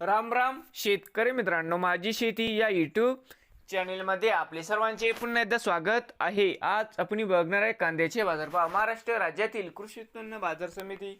राम राम शेतकरी मित्रांनो माझी शेती या यूट्यूब चॅनेलमध्ये आपले सर्वांचे पुन्हा एकदा स्वागत आहे. आज आपण बघणार आहे कांद्याचे बाजारभाव. महाराष्ट्र राज्यातील कृषी उत्पन्न बाजार समिती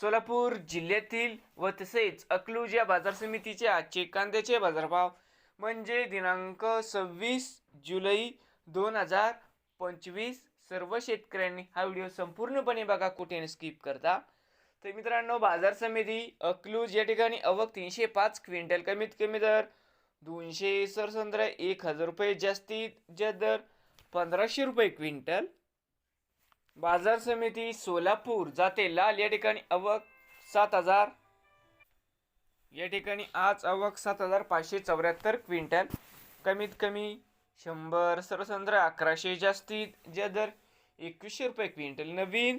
सोलापूर जिल्ह्यातील व तसेच अकलूज या बाजार समितीचे आजचे कांद्याचे बाजारभाव म्हणजे दिनांक सव्वीस जुलै दोन हजार पंचवीस. सर्व शेतकऱ्यांनी हा व्हिडिओ संपूर्णपणे बघा कुठे स्किप करता. तर मित्रांनो बाजार समिती अकलूज या ठिकाणी अवक तीनशे पाच क्विंटल कमीत कमी दर दोनशे सरसंद्र एक हजार रुपये जास्तीत जास्त दर पंधराशे रुपये क्विंटल. बाजार समिती सोलापूर जाते लाल या ठिकाणी अवक सात हजार या ठिकाणी आज अवक सात हजार पाचशे चौऱ्याहत्तर क्विंटल. कमीत कमी शंभर सरसंद्र अकराशे जास्तीत ज्या दर एकवीसशे रुपये क्विंटल. नवीन